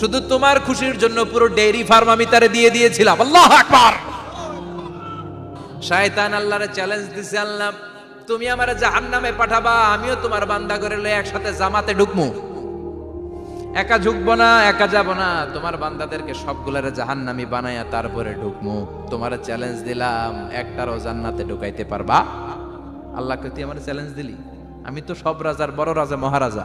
শুধু তোমার খুশির জন্য পুরো ডেয়ারি ফার্ম আমি তারে দিয়ে দিয়েছিলাম। আল্লাহ আকবার! শয়তান আল্লাহরে চ্যালেঞ্জ দিছে, আল্লাহ, তুমি আমারে জাহান্নামে পাঠাবা, আমিও তোমার বান্দা করে লয়ে একসাথে জামাতে ঢুকমু। একা ঝুঁকবো না, একা যাব না, তোমার বান্দাদেরকে সবগুলারে জাহান্নামি বানাইয়া তারপরে ঢুকমু। তোমার চ্যালেঞ্জ দিলাম, একটারও জান্নাতে ঢুকাইতে পারবা। আল্লাহকে তুই আমার চ্যালেঞ্জ দিলি? আমি তো সব রাজার বড় রাজা, মহারাজা।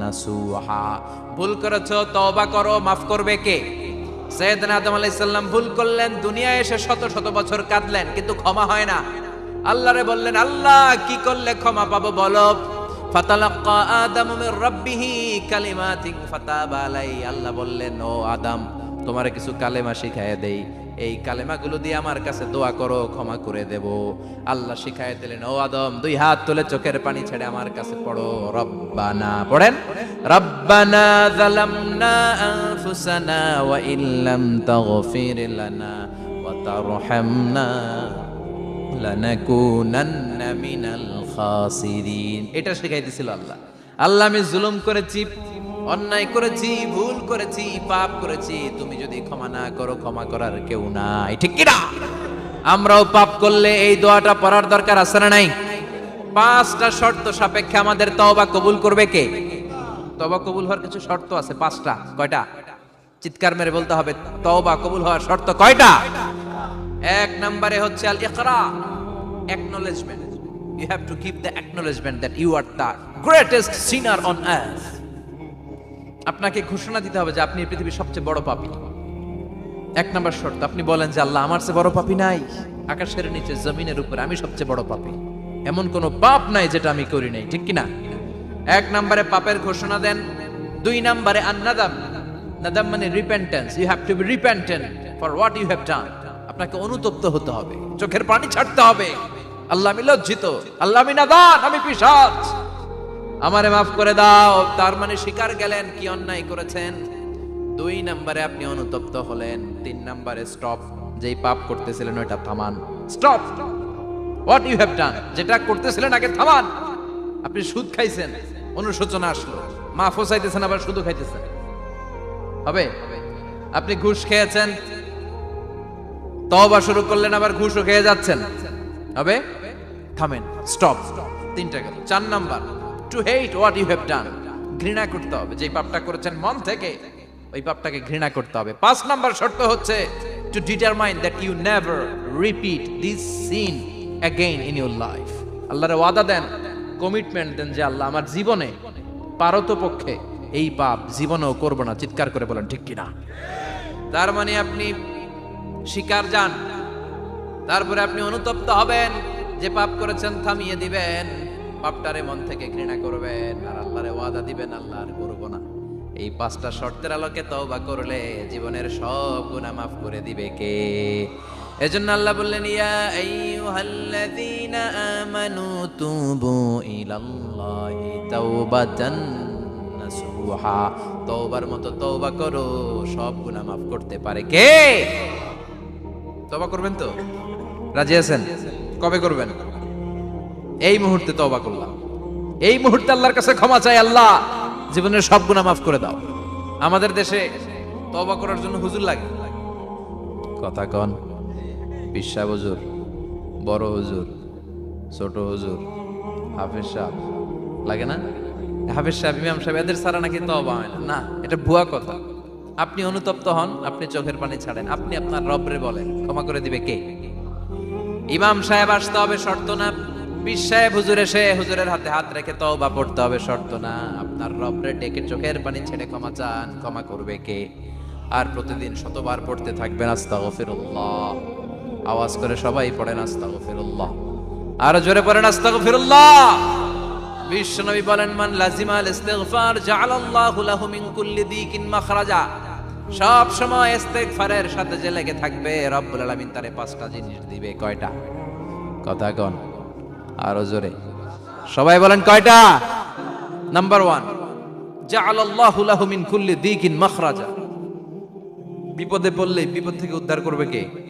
নাসুহা। ভুল করেছ, তওবা করো, মাফ করবে কে? সৈয়দনা আদম আলাইহিস সালাম ভুল করলেন, দুনিয়ায় এসে শত শত বছর কাঁদলেন, কিন্তু ক্ষমা হয় না। আল্লাহরে বললেন, আল্লাহ, কি করলে ক্ষমা পাবো বলো? ফাতালাক্কা আদামু মির রাব্বিহি কালিমাতিন ফাতাবা আলাই আল্লাহ বললেন, ও আদম, তোমার কিছু কালেমা শিখায় দেই। এই কালেমাগুলো দিয়ে আমার কাছে দোয়া করো, ক্ষমা করে দেব। আল্লাহ শিখায় দিলেন, ও আদম, দুই হাত তুলে চোখের পানি ছেড়ে আমার কাছে পড়ো রব্বানা, পড়েন। রব্বানা যালামনা আনফুসানা ওয়া ইল্লাম তাগফির লানা ওয়া তারহামনা লানাকুনান্না মিনাল খাসিরিন। এটা শিখাইতেছিল আল্লাহ। আল্লাহ আমি জুলুম করেছি, অন্যায় করেছি, ভুল করেছি, পাপ করেছি, তুমি যদি ক্ষমা না করো, ক্ষমা করার কেউ নাই। ঠিক কি না আমরাও পাপ করলে এই দোয়াটা পড়ার দরকার আছে না নাই? পাঁচটা শর্ত সাপেক্ষে আমাদের তওবা কবুল করবে কে? তওবা কবুল হওয়ার কিছু শর্ত আছে, পাঁচটা। কয়টা? চিৎকার মেরে বলতে হবে, তওবা কবুল হওয়ার শর্ত কয়টা? এক নম্বরে হচ্ছে আল ইকরা acknowledgement you have to give the acknowledgement that you are the greatest sinner on earth আপনাকে ঘোষণা দিতে হবে যে আপনি পৃথিবীর সবচেয়ে বড় পাপী। এক নম্বর শর্ত, আপনি বলেন যে আল্লাহ আমার চেয়ে বড় পাপী নাই। আকাশের নিচে, জমিনের উপরে আমি সবচেয়ে বড় পাপী। এমন কোনো পাপ নাই যেটা আমি করি নাই, ঠিক কি না এক নম্বরে পাপের ঘোষণা দেন, দুই নম্বরে আন্নাদাম। নাদাম মানে repentance you have to be repentant for what you have done আপনাকে অনুতপ্ত হতে হবে, চোখের পানি ছাড়তে হবে। আল্লাহ আমি লজ্জিত, আল্লাহ আমি নাদান আমি পিশাচ। আমারে মাফ করে দাও, তার মানে শিকার গেলেন, কি অন্যায় করেছেন? দুই নম্বরে আপনি অনুতপ্ত হলেন, তিন নম্বরে স্টপ যেই পাপ করতেছিলেন ওইটা থামান। Stop what you have done যেটা করতেছিলেন আগে থামান। আপনি সুদ খাইছেন, অনুশোচনা আসলো। মাফও চাইতেছেন, আবার শুধু খাইতেছেন। হবে? আপনি ঘুষ খেয়েছেন তবা শুরু করলেন, আবার ঘুষও খেয়ে যাচ্ছেন। হবে? থামেন স্টপ তিনটা গেল। চার number to hate what you have done ঘৃণা করতে হবে। যে পাপটা করেছেন মন থেকে, ওই পাপটাকে ঘৃণা করতে হবে। পাঁচ নাম্বার শর্ত হচ্ছে to determine that you never repeat this sin again in your life আল্লাহরে ওয়াদা দেন কমিটমেন্ট দেন যে আল্লাহ আমার জীবনে পারতপক্ষে এই পাপ জীবনেও করব না। চিৎকার করে বলেন, ঠিক কিনা? তার মানে আপনি শিকার যান, তারপরে আপনি অনুতপ্ত হবেন, যে পাপ করেছেন থামিয়ে দিবেন, পাপটারে মন থেকে ঘৃণা করবেন, আর আল্লাহরে ওয়াদা দিবেন আল্লাহ আর করব না। এই পাঁচটা শর্তের আলোকে তওবা করলে জীবনের সব গুনাহ মাফ করে দিবে কে? এজন্য আল্লাহ বললেন, ইয়া আইয়ুহাল্লাযীনা আমানু তুবু ইলাল্লাহি তাওবাতান নাসুহা। তওবার মতো তওবা করো, সব গুনাহ মাফ করতে পারে। কে? তওবা করবেন তো? রাজি আছেন? কবে করবেন? এই মুহূর্তে তওবা করলাম। এই মুহূর্তে আল্লাহর কাছে ক্ষমা চাই আল্লাহ। জীবনের সব গুনাহ মাফ করে দাও। আমাদের দেশে তওবা করার জন্য হুজুর লাগে। কথা কন। বিশ্বা হুজুর, বড় হুজুর, ছোট হুজুর, হাফেজ সাহেব। লাগে না? হাফেজ সাহেব, ইমাম সাহেব, এদের ছাড়া নাকি তওবা হয় না। না, এটা ভুয়া কথা। আপনি অনুতপ্ত হন, আপনি চোখের পানি ছাড়েন। আপনি আপনার রবরে বলেন, ক্ষমা করে দিবে কে? ইমাম সাহেব আসতে হবে শর্ত না। বিশ সাহেব, হুজুর এসে হুজুরের হাতে হাত রেখে তওবা পড়তে হবে শর্ত না। আপনার রবরে ডেকে চোখের পানি ছেড়ে ক্ষমা চান, ক্ষমা করবে কে? আর প্রতিদিন শতবার পড়তে থাকবেন, আস্তাগফিরুল্লাহ। আওয়াজ করে সবাই পড়েন আস্তাগফিরুল্লাহ। আর জোরে পড়েন আস্তাগফিরুল্লাহ। বিশ্বনবী বলেন, মান লাজিমাল লাহু মিন কুল্লি দিকিন মাখরাজা। সব সময় সাথে যে লেগে থাকবে, রব্বুল আলামিন তারে পাঁচটা জিনিস দিবে। কয়টা? কথা কন। আরও জোরে। সবাই বলেন, কয়টা? নাম্বার ওয়ান জাআলাল্লাহু লাহু মিন কুল্লি দিকিন মাখরাজা। বিপদে পড়লে, বিপদ থেকে উদ্ধার করবে কে?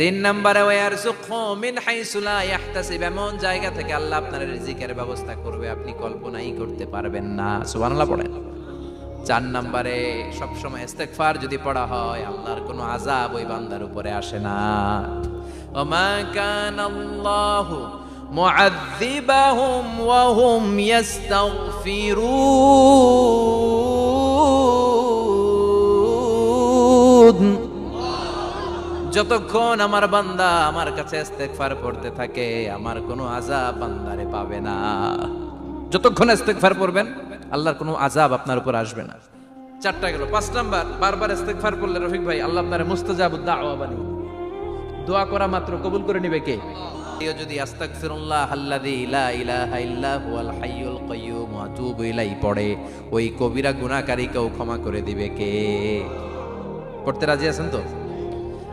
তিন নম্বরে ওয়ারযুকহু মিন হাইসু লা ইয়াহতাসিব এমন জায়গা থেকে আল্লাহ আপনার রিজিকের ব্যবস্থা করবে, আপনি কল্পনাই করতে পারবেন না। সুবহানাল্লাহ পড়েন। চার নম্বরে, সবসময় ইস্তেগফার যদি পড়া হয়, আল্লাহর কোনো আযাব ওই বান্দার উপরে আসে না। ওমা কান আল্লাহু মুআযযিবাহুম ওয়া হুম ইস্তাগফিরুন যতক্ষণ আমার বান্দা আমার কাছে ইস্তেগফার পড়তে থাকে, আমার কোনো আযাব বান্দারে পাবে না। যতক্ষণ ইস্তেগফার পড়বেন, আল্লাহর কোনো আযাব আপনার উপর আসবে না। চারটা গেল, পাঁচ নাম্বার, বারবার ইস্তেগফার পড়লে রফিক ভাই, আল্লাহ আপনারে মুস্তাজাবুদ দাওয়া বানিয়ে দোয়া করা মাত্র, কবুল করে নিবে কে? কেউ যদি আস্তাগফিরুল্লাহ আল্লাযী লা ইলাহা ইল্লা হুয়াল হাইয়ুল কাইয়্যুম ওয়া আতুবু ইলাইহি পড়ে, ওই কবিরা গুনাহকারীকেও ক্ষমা করে দিবে কে? পড়তে রাজি আছেন তো?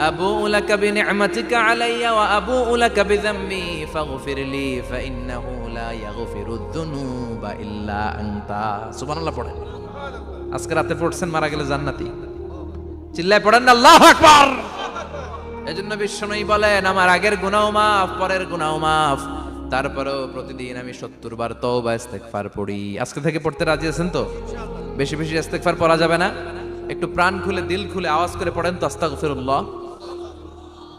أبوء لك بنعمتك علي وأبوء لك بذنبي فاغفر لي فإنه لا يغفر الذنوب إلا أنت سبحان الله পড়েন আজকে রাতে পড়ছেন মারা গেলে জান্নাতি চিল্লায় পড়েন না আল্লাহু আকবার এজন্য বিশ্বনবী বলেন আমার আগের গুনাও মাফ পরের গুনাও মাফ তারপরেও প্রতিদিন আমি সত্তর বার তওবা ইস্তেগফার পড়ি আজকে থেকে পড়তে রাজি আছেন তো বেশি বেশি ইস্তেগফার পড়া যাবে না একটু প্রাণ খুলে দিল খুলে আওয়াজ করে পড়েন তো আস্তাগফিরুল্লাহ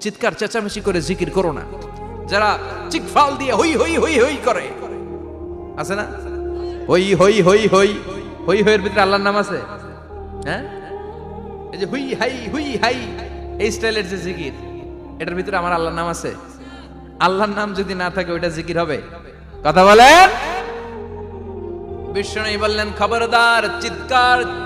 চিৎকার, চেঁচামেচি করে জিকির করো না। যারা চিকফাল দিয়ে হই হই হই হই করে। আছে না? হই হই হই হই হই, হইয়ের ভিতরে আল্লাহর নাম আছে? হ্যাঁ? এই যে হুই, হাই হুই, হাই, এই স্টাইলের যে জিকির, এটার ভিতরে আমার আল্লাহর নাম আছে? আল্লাহর নাম যদি না থাকে, ওইটা জিকির হবে? কথা বলেন? বিষ্ণু বললেন, খবরদার, চিৎকার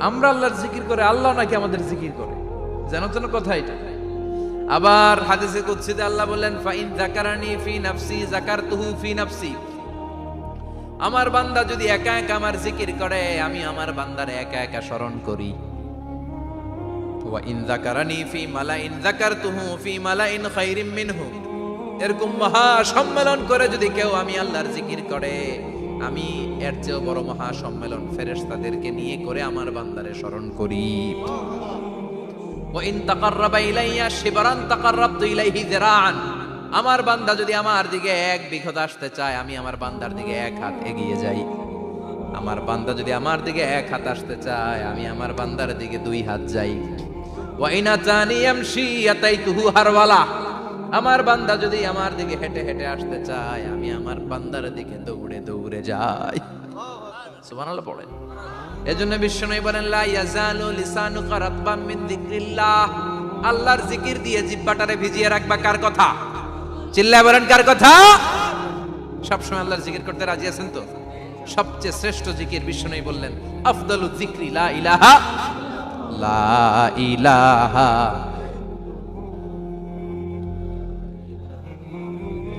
আমরা আল্লাহর জিকির করে, আল্লাহ নাকি আমাদের জিকির করে। যেন তেন কথা এটা। আবার হাদিসে আল্লাহ ফাইন যাকারানি ফি নাফসি ফি নাফসি। আমার বান্দা যদি একা একা আমার জিকির করে, আমি আমার বান্দারে একা একা স্মরণ করি। ওয়া ইন যাকারানি ফি মালাইন, যাকারতুহু ফি মালাইন খাইরিম মিনহু। এরকম মহা সম্মেলন করে যদি কেউ আমি আল্লাহর জিকির করে আমি এর চেয়েও বড় মহা সম্মেলন ফেরেশতাদেরকে নিয়ে করে আমার বান্দারে স্মরণ করি। ইলাইহি আমার বান্দা যদি আমার দিকে এক বিঘত আসতে চায়, আমি আমার বান্দার দিকে এক হাত এগিয়ে যাই। আমার বান্দা যদি আমার দিকে এক হাত আসতে চায়, আমি আমার বান্দার দিকে দুই হাত যাই। ওয়াইনা চানি আমশি আতাইতুহু হারওয়ালা। আমার বান্দা যদি আমার দিকে হেঁটে হেঁটে আসতে চায়, আমি আমার বান্দার দিকে দৌড়ে দৌড়ে যাই। সুবহানাল্লাহ পড়েন এজন্য বিশ্বনবী বলেন, লা ইয়াজালু লিসানুকা রাতবাম মিন যিকরিল্লাহ। আল্লাহর জিকির দিয়ে জিহ্বাটারে ভিজিয়ে রাখবা কার কথা? চিল্লায় বলেন, কার কথা? সবসময় আল্লাহর জিকির করতে রাজি আছেন তো? সবচেয়ে শ্রেষ্ঠ জিকির বিশ্বনবী বললেন, আফদালু যিকরি, লা ইলাহা লা ইলাহা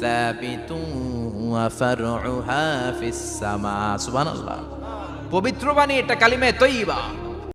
সাবিতুন ওয়া ফারউহা ফিস সামা। সুবহানাল্লাহ। পবিত্র বাণী এটা কালিমায়ে তৈয়বা।